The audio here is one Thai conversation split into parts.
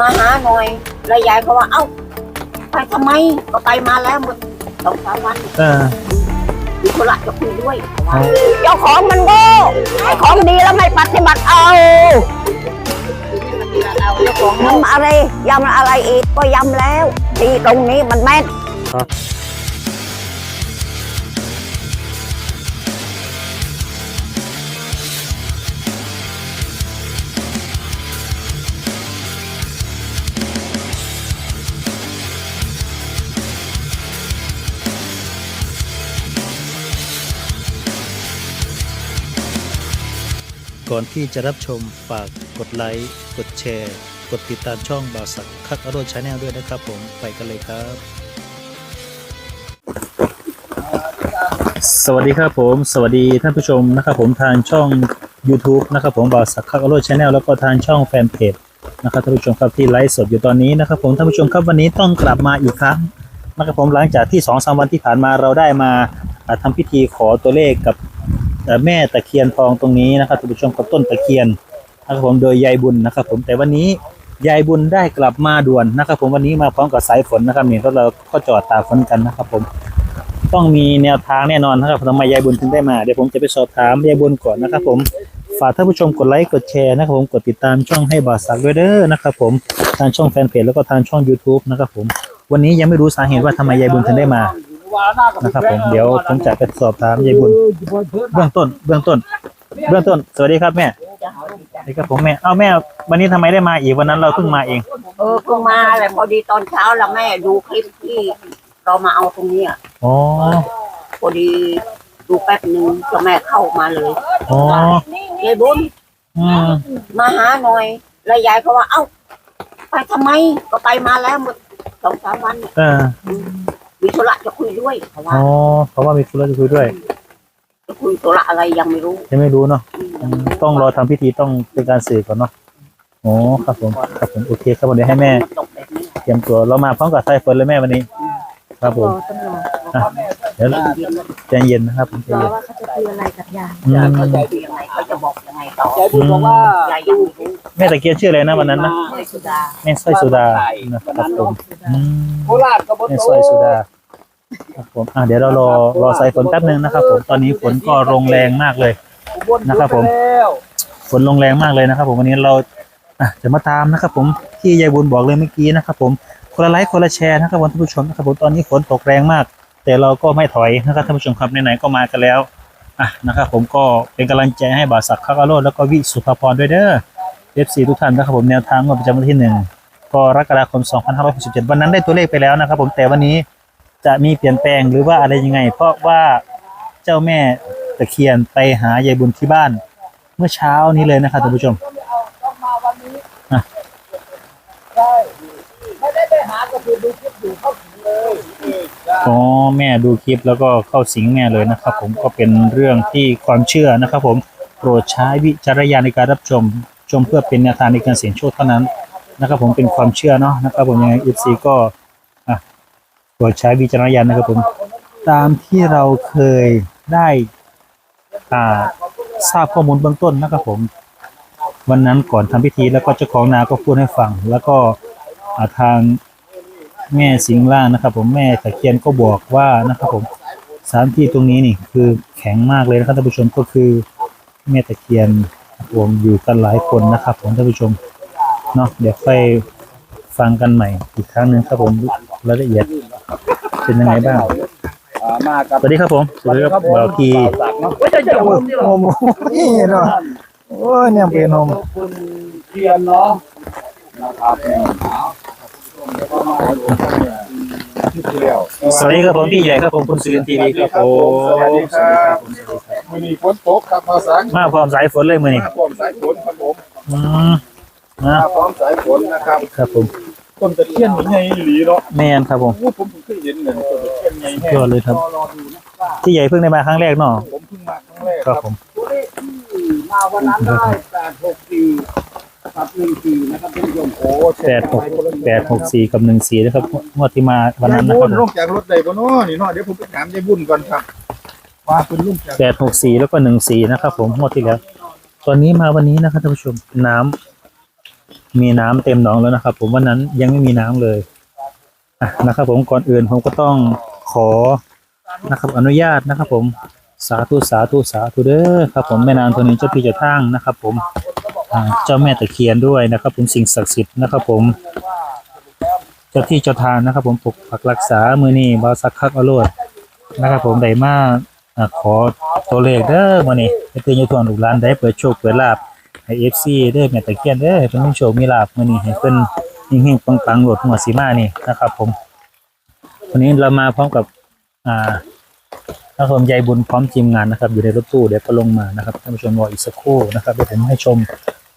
มาหาหน่อยแล้วยายก็ว่าเอ้า ไปทำไมก็ไปมาแล้วหมดสองสามวันเออมีธุระจะคุยด้วยเขาว่าเจ้าของมันโง่ให้ของดีแล้วไม่ปฏิบัติเอาเจ้าของทำอะไรยำอะไรอีกก็ยำแล้วดีตรงนี้มันแม่น ก่อนที่จะรับชมฝากกดไลค์ กดแชร์ กดติดตามช่องบ่าวสักคักอโรดชาแนลด้วยนะครับผมไปกันเลยครับ สวัสดีครับผม สวัสดีท่านผู้ชมนะครับผมทางช่อง YouTube นะครับผมบ่าวสักคักอโรดชาแนลแล้วก็ทางช่องแฟนเพจนะครับท่านผู้ชมครับที่ไลฟ์สดอยู่ตอนนี้นะครับผมท่านผู้ชมครับวันนี้ต้องกลับมาอีกครั้งนะครับผมหลังจากที่2อสวันที่ผ่านมาเราได้มาอ่าทำพิธีขอตัวเลขกับ แม่ตะเคียนทองตรงนี้นะครับท่านผู้ชมกับต้นตะเคียนนะครับผมโดยยายบุญนะครับ ผมแต่วันนี้ยายบุญได้กลับมาด่วนนะครับ ผมวันนี้มาพร้อมกับสายฝนนะครับนี่รถเราก็จอดตากฝนกันนะครับ ผมต้องมีแนวทางแน่นอนนะครับทำไมยายบุญถึงได้มาเดี๋ยวผมจะไปสอบถามยายบุญก่อนนะครับ ผมฝากท่านผู้ชมกดไลค์กดแชร์นะครับ ผมกดติดตามช่องให้บาสักด้วยเด้อนะครับผมทางช่องแฟนเพจแล้วก็ทางช่อง YouTube นะครับผมวันนี้ยังไม่รู้สาเหตุว่าทำไมยายบุญถึงได้มา นะครับผมเดี๋ยวผมจะไปสอบถามยายบุญเบื้องต้น เบื้องต้น เบื้องต้น สวัสดีครับแม่สวัสดีครับผมแม่เอ้าแม่ วันนี้ทำไมได้มาอีกวันนั้นเราเพิ่งมาเอง เออเพิ่งมาแหละพอดีตอนเช้าแล้วแม่ดูคลิปที่เรามาเอาตรงเนี้ยอ๋อพอดีดูแป๊บหนึ่งก็แม่เข้ามาเลยอ๋อยายบุญอืมมาหาหน่อย แล้วยายก็ว่าเอ้า ไปทำไมก็ไปมาแล้วหมดสองสามวันเออ มีธุระจะคุยด้วยเขาว่าอ๋อเขาว่ามีธุระจะคุยด้วย จะคุยธุระอะไรยังไม่รู้ยังไม่รู้เนาะอืมต้องรอทำพิธีต้องเป็นการสื่อก่อนเนาะอ๋อครับผมครับผมโอเคครับผมเดี๋ยวให้แม่ตกแบบนี้เตรียมตัวเรามาพร้อมกับสายฝนเลยแม่วันนี้ ครับผมต้องรออะเดี๋ยวเย็นๆนะใจเย็นนะครับผมใจรอเย็นว่าเขาจะคุยอะไรกับยายอืยายมเขาใจดียังไงเขาจะบอกยังไงต่อใจบุญบอกว่ายายยังไม่รู้แม่ตะเกียนชื่ออะไรนะวันนั้นนะ ไม่สุดาแม่สร้อยสุดานะครับผมอืมโคราชกับบนแม่โตสร้อยสุดา ครับผมอะเดี๋ยวเรารอรอสายฝนแป๊บนึงนะครับ ผมตอนนี้ฝนก็ลงแรงมากเลย นะครับผม ฝนลงแรงมากเลยนะครับ ผมวันนี้เราอะจะมาตามนะครับ ผมที่ยายบุญบอกเลยเมื่อกี้นะครับ ผมคนละไลค์คนละแชร์นะครับท่านผู้ชมนะครับผมตอนนี้ฝนตกแรงมาก แต่เราก็ไม่ถอยนะครับท่านผู้ชมครับไหนๆก็มากันแล้วอะนะครับ ผมก็เป็นกำลังใจให้บาศักดิ์ข้าวกะโรดแล้วก็วิสุภพรด้วยเด้อเอฟซีทุกท่านนะครับผมแนวทางงวดประจำวันที่หนึ่งกรกฎาคม 2567 วันนั้นได้ตัวเลขไปแล้วนะครับ ผมแต่วันนี้ จะมีเปลี่ยนแปลงหรือว่าอะไรยังไง เพราะว่าเจ้าแม่ตะเคียนไปหายายบุญที่บ้าน เมื่อเช้านี้เลยนะครับท่านผู้ชมต้องมาวันนี้อะใช่ไม่ได้ไปหาก็คือดูคลิปอยู่เข้าถึงเลยอ๋อแม่ดูคลิปแล้วก็เข้าสิงแม่เลยนะครับ ผมก็เป็นเรื่องที่ความเชื่อนะครับ ผมโปรดใช้วิจารณญาณในการรับชมชมเพื่อเป็นแนวทางในการเสี่ยงโชคเท่านั้นนะครับ ผมเป็นความเชื่อเนาะนะครับผมยังไง FC ก็ รดใช้วิจารณญาณนะครับผม ตามที่เราเคยได้อ่าทราบข้อมูลเบื้องต้นนะครับผม วันนั้นก่อนทำพิธีแล้วก็เจ้าของนาก็พูดให้ฟัง แล้วก็าทางแม่สิงล่างนะครับ ผมแม่ตะเคียนก็บอกว่านะครับผมสถานที่ตรงนี้นี่คือแข็งมากเลยนะครับท่านผู้ชมก็คือแม่ตะเคียนรวมอยู่กันหลายคนนะครับ ผมท่านผู้ชมเนาะเดี๋ยวค่อยฟังกันใหม่อีกครั้งหนึ่งครับผมรายละเอียด เป็นยังไงบ้างอ่ามากับสวัสดีครับผมสวัสดีครับบ่าวกีสักเนาะโอ้โหนี่เนาะโอ้เนี่ยเป็นนมคุณเทียนเนาะนะครับเอาที่เดียวสวัสดีครับผมพี่ใหญ่ครับผมคุณสุรินทร์ทีวีครับผมสวัสดีครับวันนี้ฝนตกครับมาสังมาพร้อมสายฝนเลยมือนี่มาพร้อมสายฝนครับผมอืมนะมาพร้อมสายฝนนะครับครับผม ต้นตะเคียนเหมือนไงอีหลีเนาะแม่นครับผม โอ้ผมเพิ่งเคยเห็นเนี่ยต้นตะเคียนไงแห้ยอดเลยครับ รอรอดูนะว่าพี่ใหญ่เพิ่งได้มาครั้งแรกเนาะผมเพิ่งมาครั้งแรกคครัรับบผม ตัวเลขที่มาวันนั้นได้แปดหกสี่กับหนึ่งสี่นะครับท่านผู้ชมโอ้แปดหกแปดหกสี่กับหนึ่งสี่นะครับงวดที่มาวันนั้นนะคยายรับบุญลงจากรถใดบ่เนาะนี่เนาะเดี๋ยวผมไปถามยายบุญก่อนครับว่าคุณลุงจากแปดหกสี่แล้วก็หนึ่งสี่นะครับผมงวดที่แล้ว ตอนนี้มาวันนี้นะครับท่านผู้ชมน้ มีน้ำเต็มหนองแล้วนะครับ ผมวันนั้นยังไม่มีน้ำเลยอะนะครับ ผมก่อนอื่นผมก็ต้องขอนะครับ อนุญาตนะครับ ผมสาธุสาธุสาธุเด้อครับ ผมแม่นางตัวนี้เจ้าพี่เจ้าทางนะครับ ผมเจ้าแม่ตะเคียนด้วยนะครับ ผมสิ่งศักดิ์สิทธิ์นะครับ ผมเจ้าที่เจ้าทางนะครับ ผมปกปักรักษามือนี่บาสักคักอรรถนะครับ ผมได้มาขอตัวเลขเด้อมื้อนี้ให้เตือนอยู่ทวนลูกหลานได้เปิดโชคเปิดลาภ ให้ FC เด้อแม่ตะเคียนเด้อให้เพิ่นมีโชคมีลาภมื้อนี้ให้เพิ่นเฮงๆปังๆโหลดหัวสีมานี่นะครับ ผม วันนี้เรามาพร้อมกับอ่านะครับผมยายบุญพร้อมทีมงานนะครับ อยู่ในรถตู้เดี๋ยวก็ลงมานะครับท่านผู้ชมรออีกสักครู่นะครับเดี๋ยวผมให้ชม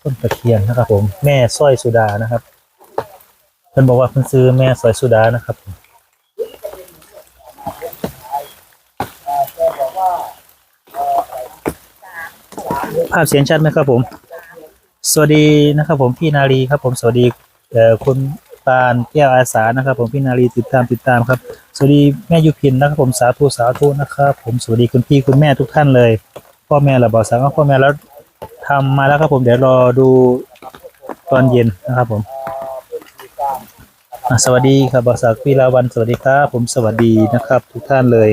ต้นตะเคียนนะครับ ผมแม่สร้อยสุดานะครับเพิ่นบอกว่าเพิ่นซื้อแม่สร้อยสุดานะครับภาพเสียงชัดไหมครับผม สวัสดีนะครับผมพี่นาลีครับ ผมสวัสดีเอ่อคุณปานแก้วอาสานะครับ ผมพี่นาลีติดตามติดตามครับ สวัสดีแม่ยุพินนะครับผมสาธุสาธุนะครับ ผมสวัสดีคุณพี่คุณแม่ทุกท่านเลย พ่อแม่เราบอกสาวว่าพ่อแม่แล้วทำมาแล้วครับผมเดี๋ยวรอดูตอนเย็นนะครับผมสวัสดีครับบอสักพี่ลาวันสวัสดีครับผมสวัสดีนะครับ ทุกท่านเลย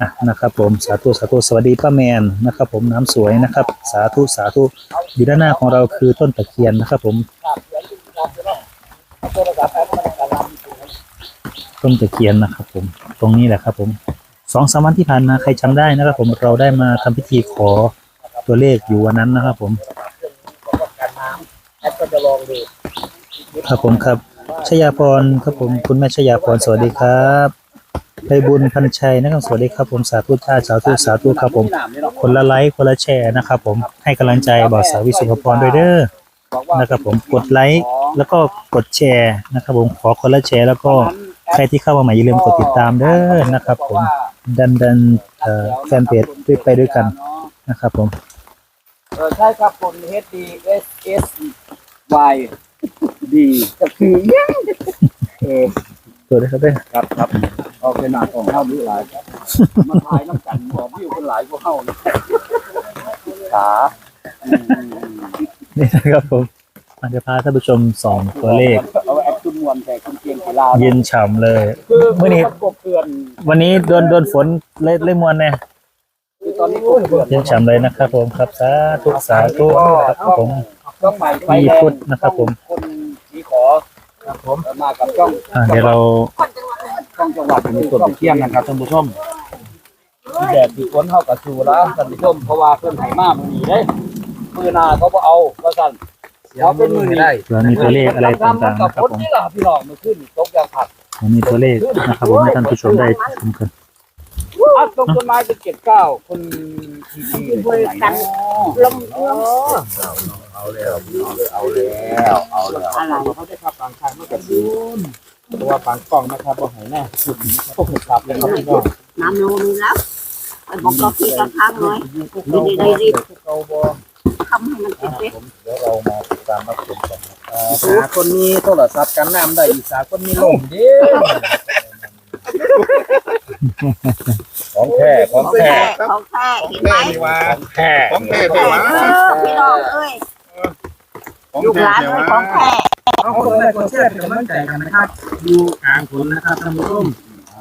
อะนะครับผมสาธุสาธุสวัสดีป้าแมนนะครับ ผมน้ำสวยนะครับ สาธุสาธุอยู่ด้านหน้าของเราคือต้นตะเคียนนะครับ ผมต้นตะเคียนนะครับ ผมตรงนี้แหละครับ ผมสองสามวันที่ผ่านมาใครจำได้นะครับ ผมเราได้มาทำพิธีขอตัวเลขอยู่วันนั้นนะครับ ผมครับผมครับชยาพรครับผมคุณแม่ชยาพรสวัสดีครับ ไปบุญพันชัยนะครับ สวัสดีครับผมสาธุท่าสาธุสาธุครับผม คนละไลค์คนละแชร์นะครับผมให้กำลังใจบ่าวสาววิสุภพรด้วยเด้อนะครับผมกดไลค์แล้วก็กดแชร์นะครับผมขอคนละแชร์แล้วก็ใครที่เข้ามาใหม่อย่าลืมกดติดตามเด้อนะครับ ผมดันดันเอ่อแฟนเพจด้วยไปด้วยกันนะครับผมเออใช่ครับคน H D S S Y D ก็คือยังเออ ตัวได้ครับเด้อครับครับเอาเป็นหนักของเฮาดูหลายครับมันทายน้ำกันบอกวิวคนหลายกว่าเฮาเลยขาอืมนี่นะครับผมอาจจะพาท่านผู้ชมสองตัวเลขเอาแอปตุ้มวนแต่คุณเกียงกีฬาเย็นฉ่ำเลยคือเมื่อนี้กบเกลือนวันนี้โดนโดนฝนเล่เล่มวนแน่คือตอนนี้กบเกลือนเย็นฉ่ำเลยนะครับผมครับสาธุสาธุครับผมต้องใหม่ไฟพี่แดงพุทธนะครับผมคนสีขอ ครับผมมากับจ้องอ่าเดี๋ยวเราจ้องจังหวัดเป็นส่วนเที่ยงนะครับท่านผู้ชมที่แดดที่ฝนเฮากับชูแล้วท่านผู้ชมเพราะว่าเพิ่นให้มามื้อนี้เด้มือหน้าเขาบ่เอาว่าซั่นเขาเป็นมือนี้เผื่อมีตัวเลขอะไรต่างๆกันะครับฝนผมนี่ล่ะพี่น้องมันขึ้นตกอย่างผักมีตัวเลขนะครับผมให้ท่านผู้ชมได้ชมกันอัดตรงต้นไม้เป็นเจ็ดเก้าคนทีทีเลยกันลม เอาแล้วเอาแล้วเอาแล้วเขาได้ขับบางครั้งมันก็ดูนเพราะว่าบางกล้องนะครับบ่ให้แน่สุดพวกขับเลยครับพี่น้องน้ำลมแล้วไอ้บอกก็พี่กระทังเลยดีดีดีดีเราบ่ทำให้มันติดเล็กเดี๋ยวเรามาติดตามรับชมกันนะครับสาคนมีโทรศัพท์กันน้ำได้อีกสาคนมีลมเด้ของแท้ของแค่แท้เขาแค่เห็นไหมของแท้ของแท้เอเทวะอพี่น้องเอ้ย ของลูกหแท้ลานเทเอ้ยวะของแค่เอาคนแรกคนแท้เป็นกำลังใจกันนะครับอยู่กลางฝนนะครับท่านผู้ชม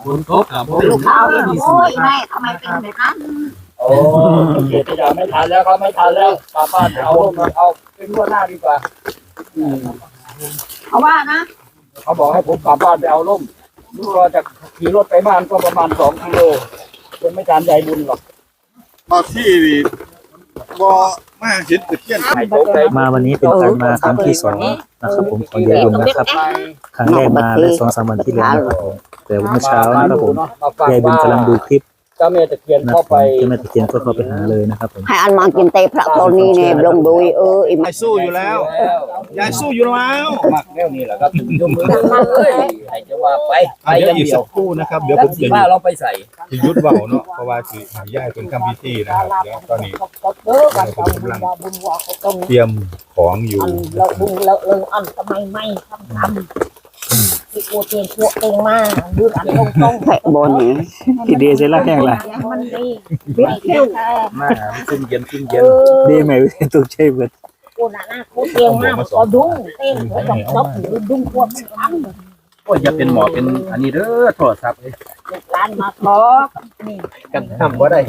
ฝนตกครับผมลูกสาวเองโอ้ยแม่ทำไมเป็นแบบนั้นโอ้เกียรติยาไม่ทันแล้วครับไม่ทันแล้วกลับบ้านเอาเอาเป็นงวดหน้าดีกว่าอืมเพราะว่านะเขาบอกให้ผมกลับบ้านไปเอาร่มลูกก็จะขี่รถไปบ้านก็ประมาณสองกิโลเป็นไม่ทานใจบุญหรอก มาที่นี่ บ่มาเห็นตะเคียนให้ตกใจมาวันนี้เป็นการมาครั้งที่สองนะครับผมของยายบุญนะครับครั้งแรกมาได้สองสามวันที่แล้วนะครับผมแต่เมื่อเช้านะครับผมยายบุญกำลังดูคลิปเจ้าแม่ตะเคียนนะเข้าผไปมเจ้าแม่ตะเคียนก็เข้าไปหาเลยนะครับผมให้อันมากินเตะพระตอนนี้เนี่ยลงดูเอออียายสู้อยู่แล้วยายสู้อยู่แล้วมักแนวนี้แหละครับยกมือเอ้ยให้จะว่าไปไปอะเดี๋ยวอย่างอีกเดียสัวกครู่นะครับเดี๋ยวแล้ผวมสีจะผ้าเราไปใส่จะยุดเบาเนาะเพราะว่าสิหายายเป็นทำพิธีนะครับเดี๋ยวตอนนี้ผมกำลังเตรียมของอยู่เราบุญเราเอออันทำไมไม่ทำทำ ที่กูเตียนพวกเองมาดูอันตรงตรงแผลบนนี้พี่เดชใช้ละแห้งละมันดีเป็นเที่ยวมาขึ้นเย็นขึ้นเย็นดีไหมตุกใจเบิดเคนน่ะนะเขาเตียงมากก็ดุ้งเต้นเขาต้องชอบดุ้งควบมันทั้งโอ้ยอย่าเป็นหมอเป็นอันนี้เด้อโทรศัพท์เลยร้านมาขอนี่กันทำบ่ได้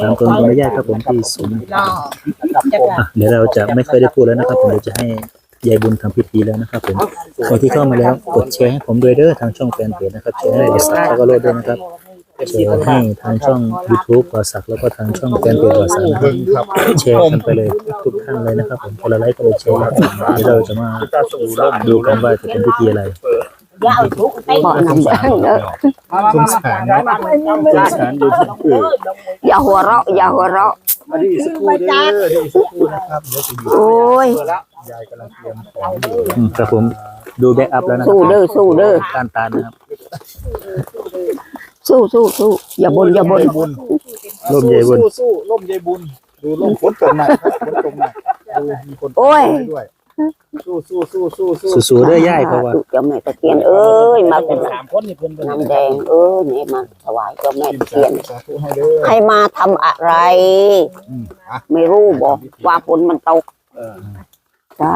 สามคนขออนุญาตครับผมที่ศูนย์เนาะครับผมอะเดี๋ยวเราจะไม่ค่อยได้พูดแล้วนะครับผมเดี๋ยวจะให้ ยายบุญทำพิธีแล้วนะครับผมใครที่เข้ามาแล้วกดแชร์ให้ผมด้วยเด้อทางช่องแฟนเพจนะครับแชร์ให้บริษัทแล้วก็โลดด้วยนะครับแชร์ให้ทางช่อง YouTube วาสักแล้วก็ทางช่องแฟนเพจวาสักนะครับเบิ่งครับแชร์กันไปเลยทุกท่านเลยนะครับผมคนละไลค์คนละแชร์เดี๋ยวเราจะมาดูกันว่าจะเป็นพิธีอะไรอย่าเอาทุกเต้นบ่อนำแดงเด้อมามาสงสารเนาะสงสารยูทูบเบอร์อย่าหัวเราะอย่าหัวเราะ มาดีสักครู่เด้อดีสักครู่นะครับเดี๋ยวจะอยู่โอ้ยยายกำลังเตรียมของอยู่อืมครับผมดูแบ็กอัพแล้วนะครัสู้เด้อสู้เด้อ การตานนะครับ สู้สู้สู้อย่าบ่นอย่าบ่นบุญร่มใหญ่บนสู้สู้ร่มยายบุญ ดูร่มฝนตกหนักครับฝนตกหนักดูมีคนโอ้ย ด้วย สู้สู้สู้สู้สู้สู้ๆเด้อย่ายเพราะว่าสธุเจ้าแม่ตะเคียนเอ้ยมาเป็นสามคนนี่เพิ่นเป็นน้ำแดงเอ้ยนี่มาถวายเจ้าแม่ตะเคียน สาธุให้เด้อ ให้มาทำอะไร อืมอะ ไม่รู้บอกว่าฝนมันตกเออสา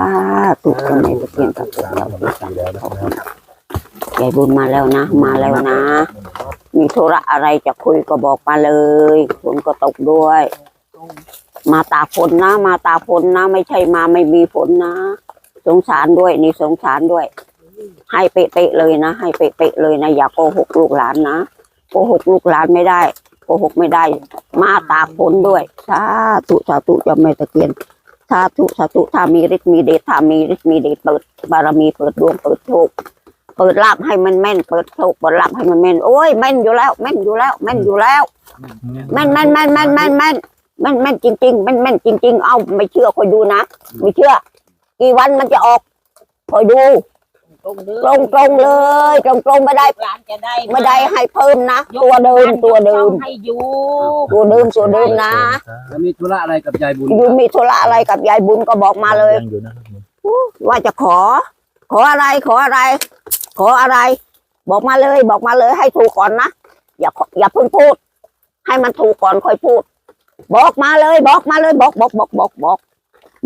ธุเจ้าแม่ตะเคียนกับสามวันที่สี่แล้วนะครับยายบุญมาแล้วนะ มาแล้วนะ มีธุระอะไรจะคุยก็บอกมาเลยฝนก็ตกด้วย มาตากฝนนะ มาตากฝนนะ ไม่ใช่มาไม่มีฝนนะ สงสารด้วยนี่สงสารด้วย ให้เป๊ะๆเลยนะ ให้เป๊ะๆเลยนะ อย่าโกหกลูกหลานนะโกหกลูกหลานไม่ได้โกหกไม่ได้ มาตากฝนด้วยสาธุสาธุจะไม่ตะเกียนสาธุสาธุถ้ามีฤทธิ์มีเดชถ้ามีฤทธิ์มีเดชเปิดบารมีเปิดดวงเปิดโชคเปิดลาบให้มันแม่นเปิดโชคเปิดลาบให้มันแม่นโอ้ยแม่นอยู่แล้วแม่นอยู่แล้วแม่นอยู่แล้วแม่นแม่นแม่นแม่นแม่นแม่น ม่นแม่นจริงๆแม่นแม่นจริง ๆ เอาไม่เชื่อคอยดูนะไม่เชื่อ กี่วันมันจะออกคอยดู ตรงเด้ตรงตรงๆเลย ตรงตรงๆไม่ได้ร้านจะได้ไม่ได้ให้เพิ่มนะตัวเดิมตัวเดิม ให้อยู่ตัวเดิมตัวเดิมนะแล้วมีธุระอะไรกับยายบุญอยูมีธุระอะไรกับยายบุญก็บอกมาเลยยังอยู่นะครับผมว่าจะขอ ขออะไรขออะไร ขออะไร บอกมาเลย บอกมาเลยให้ถูกก่อนนะอย่าขออย่าเพิ่งพูด ให้มันถูกก่อนค่อยพูด บอกมาเลยบอกมาเลยบอกบอกบอกบอกบอก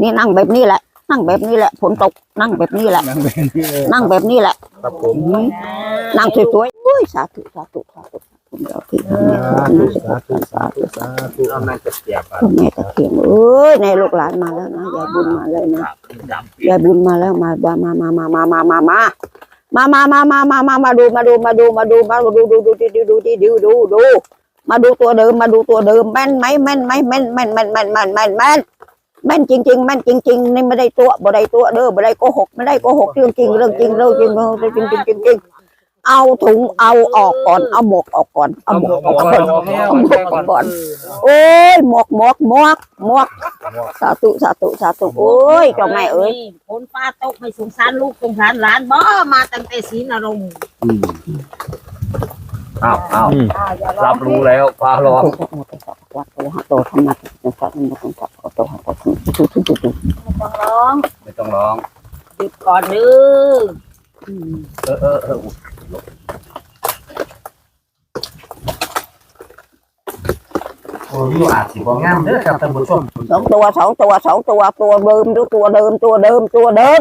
นี่นั่งแบบนี้แหละ นั่งแบบนี้แหละฝนตกนั่งแบบนี้แหละ นั่งเป็นที่เลยนั่งแบบนี้แหละครับผมอืมนั่งสวยๆอุ้ยสาธุสาธุสาธุคุณเจ้าที่สาธุสาธุสาธุสาธุเอานั่นจะเสียบคุณแม่ตะเคียนเอ้ยในลูกหลานมาแล้วนะยายบุญมาแล้วนะยายบุญมาแล้วมามามามามามามามามามามามามามามามาดูมาดูมาดูมาดูมาดูดูดูดูดูดูดูดูดูดู มาดูตัวเดิมมาดูตัวเดิมแม่นไหมแม่นไหมแม่นแม่นแม่นแม่นแม่นแม่นแม่นแม่นจริงๆแม่นจริงๆนี่ไม่ได้ตัวบ่ได้ตัวเด้อบ่ได้โกหกไม่ได้โกหกเรื่องจริงเรื่องจริงเรื่องจริงเรื่องจริงจริงจริงจริงเอาถุงเอาออกก่อนเอาหมวกออกก่อนเอาหมวกออกก่อนเอาหมวกออกก่อนโอ้ยหมวกหมวกหมวกหมวกสาธุสาธุสาธุโอ้ยเจ้าแม่เอ้ยฝนฟ้าตกไม่สงสารลูกสงสารหลานบ่มาตั้งแต่ศรีนรงค์ อ้าวอ้าวอืมรับรู้แล้วฟ้าร้องวัดโตหะโตธรรมะโตสัตว์มุตตะโตหะโตทุทุทุทุต้องร้องไม่ต้องร้องหยุดก่อนเด้อเออเออเออโอ้ยอาจสิบ่งามเด้อครับท่านผู้ชม สองตัวสองตัวสองตัวตัวเดิมดูตัวเดิมตัวเดิมตัวเดิม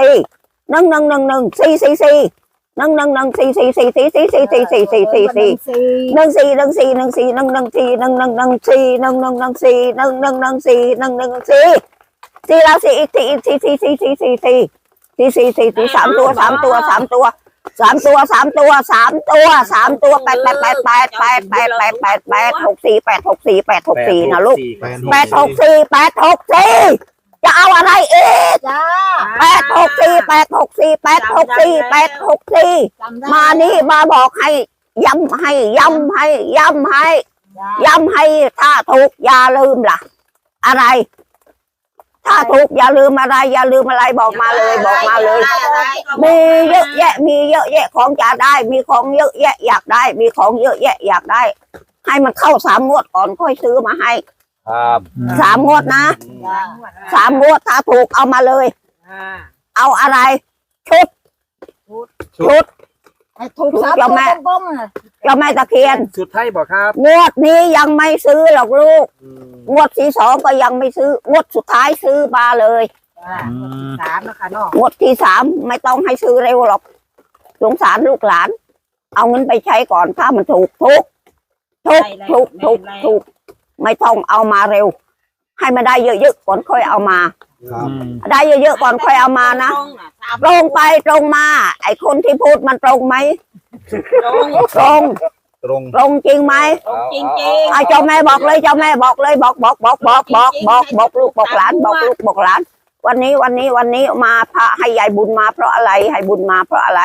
สี่หนึ่งหนึ่งหนึ่งหนึ่งสี่สี่สี่หนึ่งหนึ่งหนึ่งสี่สี่สี่สี่สี่สี่สี่สี่สี่สี่สี่หนึ่งสี่หนึ่งสี่หนึ่งสี่หนึ่งหนึ่งสี่หนึ่งหนึ่งหนึ่งสี่หนึ่งหนึ่งหนึ่งสี่หนึ่งหนึ่งหนึ่งสี่หนึ่งหนึ่งสี่สี่แล้วสี่อีกสี่อีกสี่สี่สี่สี่สี่สี่ สี่สี่สี่สี่สามตัวสามตัวสามตัวสามตัวสามตัวสามตัวสามตัวแปดแปดแปดแปดแปดแปดแปดแปดแปดหกสี่แปดหกสี่แปดหกสี่นะลูกแปดหกสี่แปดหกสี่จะเอาอะไรอีกจ้าแปดหกสี่แปดหกสี่แปดหกสี่แปดหกสี่จำได้มานี่มาบอกให้ย้ำให้ย้ำให้ย้ำให้จ้าย้ำให้ถ้าถูกอย่าลืมล่ะ อะไร ถ้าถูกอย่าลืมอะไร อย่าลืมอะไรบอกมาเลยบอกมาเลย มีเยอะแยะ มีเยอะแยะของจะได้ มีของเยอะแยะอยากได้ มีของเยอะแยะอยากได้ ให้มันเข้าสามงวดก่อนค่อยซื้อมาให้ครับสามงวดนะจ้าสามงวดถ้าถูกเอามาเลยอ่าเอาอะไร ชุด ชุดไอ้ ถูกสามเจ้าแม่ตัวกลมๆน่ะเจ้าแม่ตะเคียน สุดท้ายบอกครับงวดนี้ยังไม่ซื้อหรอกลูกงวดที่สองก็ยังไม่ซื้องวดสุดท้ายซื้อมาเลยจ้าสามนะคะเนาะงวดที่สามไม่ต้องให้ซื้อเร็วหรอกสงสารลูกหลาน เอาเงินไปใช้ก่อนถ้ามันถูกถูกถูกถูกถูกถูกไม่ต้องเอามาเร็ว ให้มันได้เยอะๆก่อนค่อยเอามา ครับ ได้เยอะๆก่อนค่อยเอามานะ ตรงไปตรงมา ไอ้คนที่พูดมันตรงไหมตรงตรงตรงจริงไหมจริงจริงไอ้เจ้าแม่บอกเลยเจ้าแม่บอกเลยบอกบอกบอกบอกบอกบอกบอกลูกบอกหลานบอกลูกบอกหลาน วันนี้วันนี้วันนี้มาพระให้ยายบุญมา เพราะอะไรให้บุญมาเพราะอะไร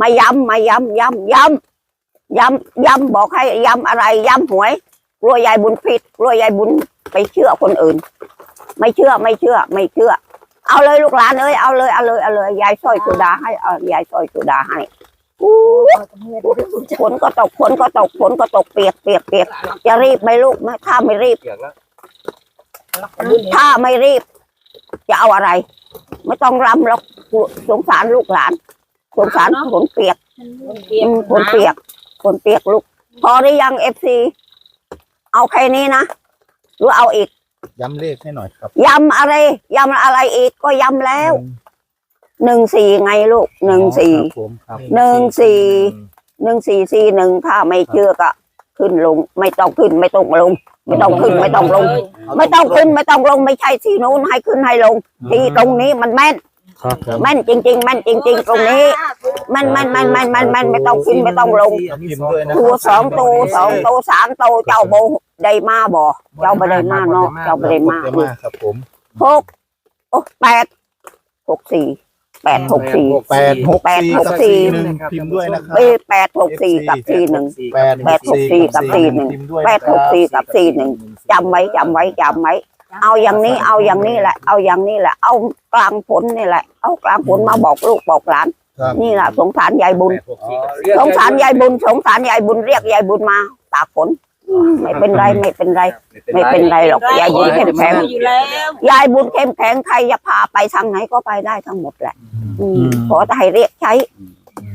มาย้ำมาย้ำย้ำย้ำย้ำย้ำบอกให้ย้ำอะไรย้ำหวย กลัวยายบุญผิดกลัวยายบุญไปเชื่อคนอื่น ไม่เชื่อไม่เชื่อ ไม่เชื่อ เอาเลยลูกหลานเอ้ยเอาเลยเอาเลยเอาเลยยายสร้อยสุดาให้เอายายสร้อยสุดาให้อู้ฝนก็ตกฝนก็ตกฝนก็ตกเปียกเปียกเปียกจะรีบไหมลูกไหมถ้าไม่รีบเกียกแล้วถ้าไม่รีบ จะเอาอะไร ไม่ต้องรำหรอกสงสารลูกหลานสงสารฝนเปียกอืมฝนเปียกฝนเปียกลูก พอหรือยังเอฟซี เอาแค่นี้นะหรือเอาอีก ย้ำเลขให้หน่อยครับยำอะไรยำอะไรอีกก็ยำแล้ว หนึ่งสี่ไงลูก หนึ่งสี่ครับผมครับหนึ่งสี่หนึ่งสี่สี่หนึ่งถ้าไม่เชื่อก็ ขึ้นลง ไม่ต้องขึ้นไม่ต้องลง ไม่ต้องขึ้นไม่ต้องลง ไม่ต้องขึ้นไม่ต้องลงไม่ใช่ที่นู้นให้ขึ้นให้ลง ที่ตรงนี้มันแม่น ครับครับแม่นจริงๆแม่นจริง ๆ ตรงนี้แม่นแม่นแม่นแม่นแม่นแม่นไม่ต้องขึ้นไม่ต้องลงพิมพ์ด้วยนะตัวสองตัวสองตัวสามตัวเจ้าโบได้มาบ่เจ้าไม่ได้มาเนาะเจ้าไม่ได้มาเดี๋ยวมาครับผมหกโอ้แปดหกสี่แปดหกสี่แปดหกแปดสี่หกกับสี่สี่หนึ่งพิมพ์ด้วยนะครับเอ้ยแปดหกสี่กับสี่หนึ่งแปดแปดหกสี่กับสี่หนึ่งพิมพ์ด้วยแปดหกสี่กับสี่หนึ่งจำไว้จำไว้จำไว้ เอาอย่างนี้เอาอย่างนี้แหละ เอาอย่างนี้แหละ เอากลางฝนนี่แหละ เอากลางฝนมาบอกลูกบอกหลาน ครับนี่แหละสงสารยายบุญเรียกสงสารยายบุญ สงสารยายบุญเรียกยายบุญมาตากฝนอืมไม่เป็นไรไม่เป็นไร ไม่เป็นไรหรอกยายบุญเข้มแข็ง อยู่แล้วยายบุญเข้มแข็งใครจะพาไปทางไหนก็ไปได้ทั้งหมดแหละ อืมอืมขอแต่ให้เรียกใช้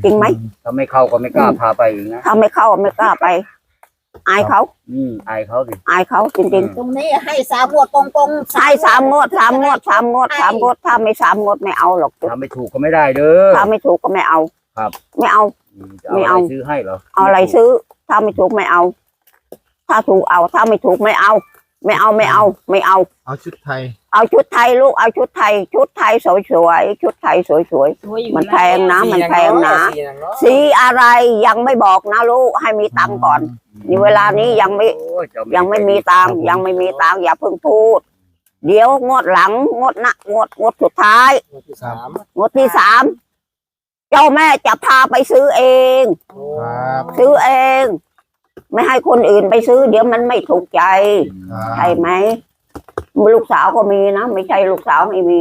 จริงไหม ถ้าไม่เข้าก็ไม่กล้าพาไปอีกนะ ถ้าไม่เข้าไม่กล้าไป อายเขาอืมอายเขาสิ อายเขาจริงตรงนี้ให้สามหัวตรงตรงๆใช่สามงวดสามงวดสามงวดสามงวดถ้าไม่สามงวดไม่เอาหรอกทำไม่ถูกก็ไม่ได้เด้อ ถ้าไม่ถูกก็ไม่เอาครับ ไม่เอา อืมจะเอาไม่อะไรเอาซื้อให้เหรอเอาอะไรซื้อ ถ้าไม่ถูกไม่เอา ถ้าถูกเอา ถ้าไม่ถูกไม่เอา ไม่เอาไม่เอา ไม่เอา เอาชุดไทย เอาชุดไทยลูกเอาชุดไทย ชุดไทยสวยๆชุดไทยสวยสวยอยู่ๆมันแพงนะมันแพงนะสีอะไรยังไม่บอกนะลูกให้มีตังค์ก่อนนี่เวลานี้ยังไม่โอ้เจ้าแยังไม่มีตังค์ยังไม่มีตังค์อย่าเพิ่งพูด เดี๋ยวงวดหลังงวดหนะงวดงวดสุดท้ายสามงวดที่สามเจ้าแม่จะพาไปซื้อเองครับซื้อเอง ไม่ให้คนอื่นไปซื้อ เดี๋ยวมันไม่ถูกใจครับใช่ไหม ลูกสาวก็มีนะไม่ใช่ลูกสาวไม่มี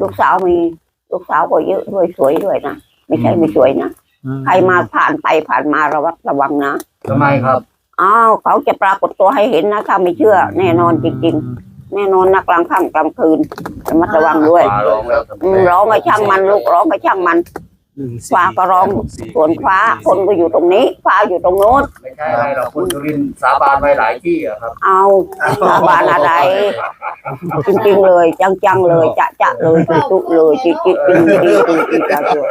ลูกสาวมี ลูกสาวก็เยอะด้วยสวยด้วยนะไม่ใช่ไม่สวยนะใครมาผ่านไปผ่านมาระวัดระวังนะทำไมครับอ้าวเขาจะปรากฏตัวให้เห็นนะถ้าไม่เชื่อ แน่นอนจริง ๆ แน่นอนนักกลางค่ำกลางคืนระมัดระวังด้วยฟ้าร้องแล้วทำไมอืมร้องให้ช่างมันลูกร้องให้ช่างมัน ฟ้าก็ร้องส่วนฟ้าคนก็อยู่ตรงนี้ฟ้าอยู่ตรงโน้นไม่ใช่อะไรหรอกคุณสุรินทร์สาบานไว้หลายที่อะครับ เอาสาบานอะไรจริงๆเลย จังๆเลย จะจะเลยจุๆเลยจิจิจริงจริงจริงจริงจริงเลย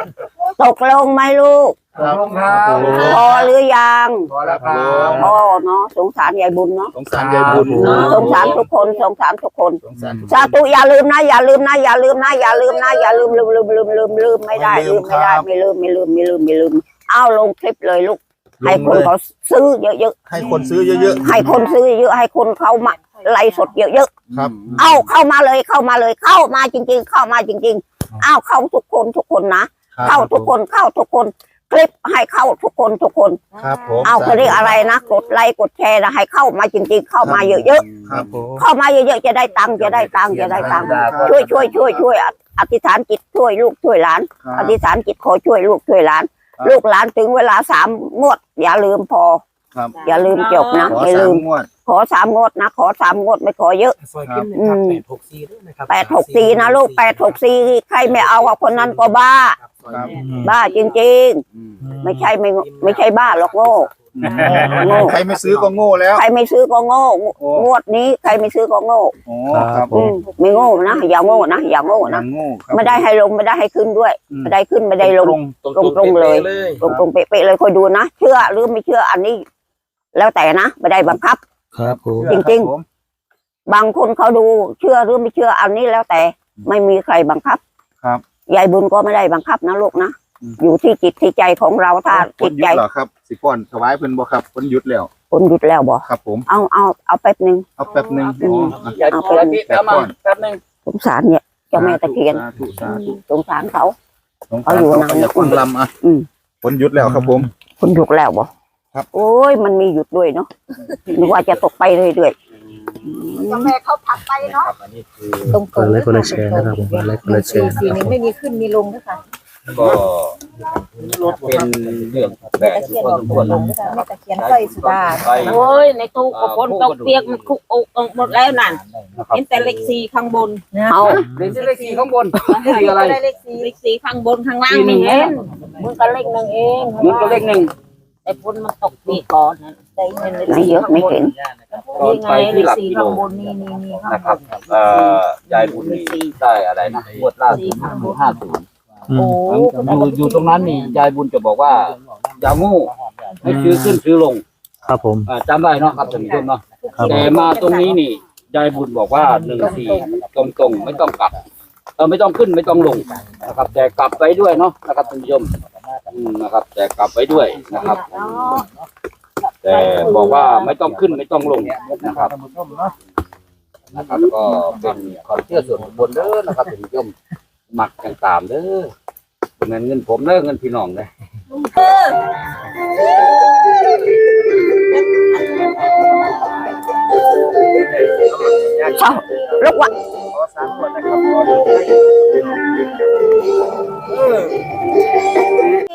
ตกลงไหมลูก ขอบคุณครับพอหรือยังพอแล้วครับพอเนาะสงสารยายบุญเนาะสงสารยายบุญสงสารทุกคนสงสารทุกคนสงสารสาธุอย่าลืมนะอย่าลืมนะอย่าลืมนะอย่าลืมนะอย่าลืมลืมลืมลืมลืมลืมไม่ได้ลืมไม่ได้ไม่ลืมไม่ลืมไม่ลืมไม่ลืมเอาลงคลิปเลยลูกให้คนเขาซื้อเยอะให้คนซื้อเยอะๆให้คนซื้อเยอะให้คนเขามาไลฟ์สดเยอะครับๆเอาเข้ามาเลยเข้ามาเลยเข้ามาจริง ๆ เข้ามาจริงๆเอาเข้าทุกคนทุกคนนะเข้าทุกคนเข้าทุกคน คลิปให้เข้าทุกคนทุกคน ครับผมเอาเขาเรียกอะไรนะกดไลค์กดแชร์นะให้เข้ามาจริง ๆ เข้ามาเยอะครับผม ๆเข้ามาเยอะๆจะได้ตังค์จะได้ตังค์จะได้ตังค์ช่วยช่วยช่วยช่วยอธิษฐานจิตช่วยลูกช่วยหลานอธิษฐานจิตขอช่วยลูกช่วยหลาน ครับ ลูกหลานถึงเวลาสามงวด อย่าลืมพอ ครับอย่าลืมจบนะขอไม่สาลืมมงวด ขอสามงวดนะขอสามงวดไม่ขอเยอะ ซอยกิ้มนะครับอืมแปดหกสี่ด้วยนะครับแปดหกสี่นะลูกแปดหกสี่ใครไม่เอากับคนนั้นก็บ้า ครับซอยครับแม่บ้าจริงๆไม่ใช่ไม่ไม่ใช่บ้าหรอกโง่ โง่ ใครไม่ซื้อก็โง่แล้วใครไม่ซื้อก็โง่โอ้งวดนี้ใครไม่ซื้อก็โง่โอ้ครับผอืมมไม่โง่นะอย่าโง่นะอย่าโง่ยันะงโง่ครับไม่ได้ให้ลงไม่ได้ให้ขึ้นด้วยอืมไม่ได้ขึ้นไม่ได้ลง ตรงตรงๆเลยเลย ตรงๆเป๊ะๆเลยคอยดูนะ เชื่อหรือไม่เชื่ออันนี้ แล้วแต่นะไม่ได้บังคับ ครับผมจริงๆคบผมบางคนเขาดูเชื่อหรือไม่เชื่ออันนี้แล้วแต่ไม่มีใครบังคับครับยายบุญก็ไม่ได้บังคับนะลูกนะอืม อยู่ที่จิตที่ใจของเราถ้าคจินตหยุใจดเหรอครับ สิก่อนถวายเพิ่นบ่ครับคนหยุดแล้วคนหยุดแล้วบอกครับ ผมเอาเอาเอาแป๊บหนึ่ง เอาแป๊บหนึงอืมอ๋อใหญ่พอแล้วพี่เอามาแป๊บนึงสงสารเนี่ยเจ้าแม่ตะเคียนสาธุสาธุสงสารเขา สงสารเอาอยู่เขานานก็อย่าฟังลำอะอืม คนหยุดแล้วครับผม คนหยุดแล้วบอก ครับโอ้ยมันมีหยุดด้วยเนาะนึกว่าจะตกไปเรื่อยเจ้าแม่เขาผักไปเนาะอันนี้คือตรงกดไลค์กดแชร์นะครับผมกดไลค์กดแชร์สีนะคนี้รับไม่มีขึ้นมีลงนะคะก็เป็นเรื่องแปลแม่กตะเคียนพบออกสมควรลงนะคะแม่ตะเคียนสร้อยสุดาไปโอ้ยในตู้กับฝนตกเปียกมันคุกอกอกหมดแล้วนั่นเห็นแต่เลขสี่ข้างบนๆเอาเห็นที่เลขสี่ข้างบนสี่อะไรเลขสี่เลขสี่ข้างบนข้างล่างสี่หนึ่ไม่งเห็นมึงก็เลขหนึ่งเองมันก็เลขหนึ่ง แต่ฝนมันตกปีก่อนนะแต่เห็นเลขไม่สี่เยอะข้างไม่บนเห็นนี่ไงเลขสี่ข้างบนนี่นี่นี่ข้างนะบครับนเอ่อยายบุญนี่ได้อะไรนะงวดล่าสุดห้าศูนย์อืโอ้มอยู่อยู่ตรงนั้นนี่ยายบุญจะบอกว่าอย่าโง่ให้ซื้อขึ้นซื้อลงครับผม อ่าจำได้เนาะครับท่านผู้ชมเนาะครับแต่มาตรงนี้นี่ยายบุญบอกว่าหนึ่งสี่ตรงตรงๆไม่ต้องกลับเออไม่ต้องขึ้นไม่ต้องลงนะครับ แต่กลับไปด้วยเนาะนะครับท่านผู้ชม อืมนะครับ แต่กลับไปด้วยนะครับ แต่บอกว่าไม่ต้องขึ้นไม่ต้องลงนะครับนะครับก็เป็นความเชื่อส่วนบุคคลเด้อนะครับท่านผู้ชมหมักกันตามเด้อเป็นเงินเงินผมเด้อเงินพี่น้องเด้อ เอาลูกว่า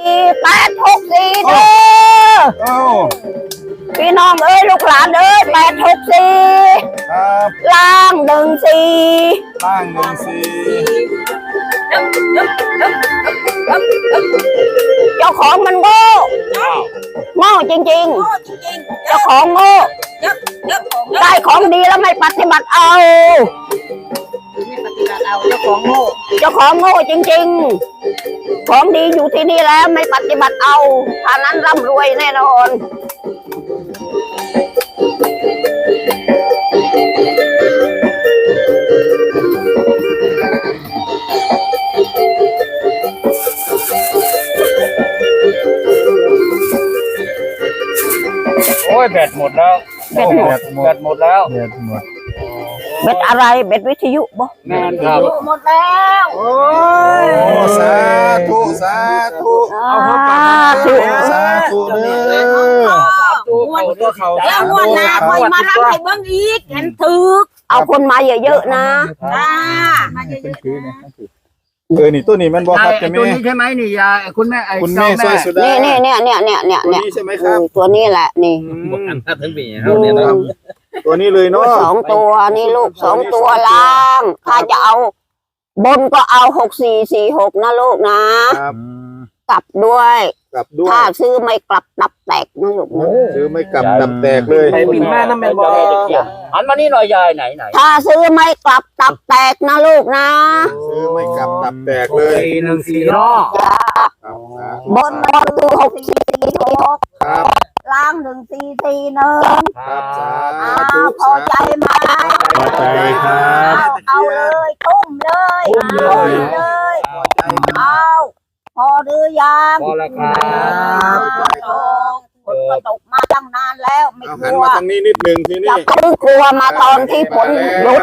สี่แปดหกสี่เด้อพี่น้องเอ้ยลูกหลานเอ้ยแปดหกสี่ล่างหนึ่งสี่ล่างหนึ่งสี่เจ้าของมันโง่ โง่จริงๆเจ้าของโง่ได้ของดีแล้วไม่ปฏิบัติเอาเอาเจ้าของโง่เจ้าของโง่จริง ๆ ของดีอยู่ที่นี่แล้วไม่ปฏิบัติเอาถ้านั้นร่ำรวยแน่นอน อ้ยแบตหมดแล้วแบตหมด แบตหมดแล้วเดือดหมดเบ็ดอะไรเบ็ดวิทยุบ่แม่นครับหมดแล้วโอ้สาธุสาธุสาธุสาธุเด้อวันแล้วงวดหน้าคอยมาทำให้เบิ้งอีกเห็นถึกเอาคนมาเยอะๆนะอ่าเอ อนี่ตัวนี้มันบ่ครับยายจะตัวแม่นี้ใช่ไหมนี่ยายคุณแม่ไอ้คุณแม่สร้อยสุดานี่นี่เนี่ยเนี่ยเนี่ยเนี่ยตัวเนี่ยนี้ใช่ไหมคเอรับอตัวนี้แหละนี่ทั้งปีอืมตัวนี้เลยเนาะสองตัวนี่ลูกสองตัวล่าง ถ้าจะเอา บนก็เอาหกสี่สี่หกนะลูกนะ ครับ กลับด้วย กลับด้วย ถ้าซื้อไม่กลับตับแตกนะลูกนะซื้อไม่กลับดับแตกเลย ไปบินมาน้ำแมนบอหันมานี่หน่อยยายไหนไหนถ้าซื้อไม่กลับตับแตกนะลูกนะซื้อไม่กลับดับแตกเลยสี่หนึ่งสี่รอบครับสาธุบนบนคือหกสี่สี่หกครับล่างหนึ่งสี่สี่หนึ่งครับสาอ้าธุวพอใจไหม พอใจครับ เอาเอาเลยทุ่มเลยทุ่มเลย พอใจครับ เอาพ อหรือยังพอแล้วครับฝนตกฝนก็ตกมาตั้งนานแล้วไม่เอากหันลัวมาทางนี้นิดนึงทีจะนี้เพิ่งกลัวมาตอนที่ฝนหยุด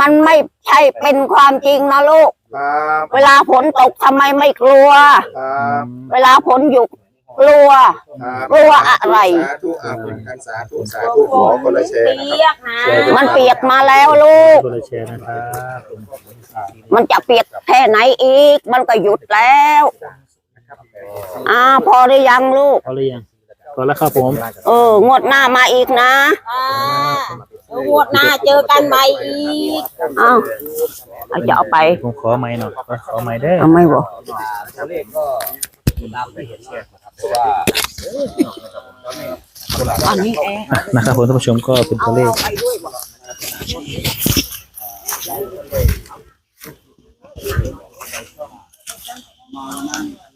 มันไม่ใช่เป็นความจริงนะลูก ครับเวลาฝนตกทำไมไม่กลัว ครับ เวลาฝนหยุด กลัว ครับกลัวอะไร สาธุอาคุณกันสาธุสาธุขอคนละแชร์นะครับเปียกนะมันเปียกมาแล้วลูก ตัวละแชร์นะครับมันจะเปียกแค่ไหนอีก มันก็หยุดแล้วอ่าพอหรือยังลูก พอหรือยังพอแล้วครับผมเอองวดหน้ามาอีกนะอ่าเดี๋ยวงวดหน้าเจอกันใหม่อีก อ้าวเอาจะเอาไปผมขอไม้หน่อยขอไม้ได้อเอาไม่บ อันนี้เองอะนะครับผมท่านผู้ชมก็เป็นตัวเลข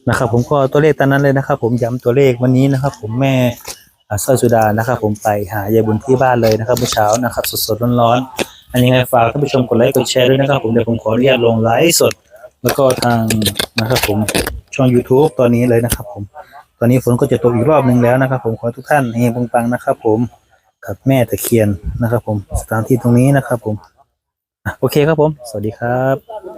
นะครับ ผมก็ตัวเลขตามนั้นเลยนะครับ ผมย้ำตัวเลขวันนี้นะครับ ผมแม่อ่าสร้อยสุดานะครับ ผมไปหายายบุญที่บ้านเลยนะครับเมื่อเช้านะครับ สดๆร้อนๆอันนี้ไงฝากท่านผู้ชมกดไลค์กดแชร์ด้วยนะครับผมเดี๋ยวผมขออนุญาตลงไลฟ์สด แล้วก็ทางนะครับ ผมช่อง YouTube ตอนนี้เลยนะครับ ผม ตอนนี้ฝนก็จะตกอีกรอบหนึ่งแล้วนะครับ ผมขอทุกท่านเฮงปังๆนะครับ ผมกับแม่ตะเคียนนะครับ ผมสถานที่ตรงนี้นะครับ ผมโอเคครับผม สวัสดีครับ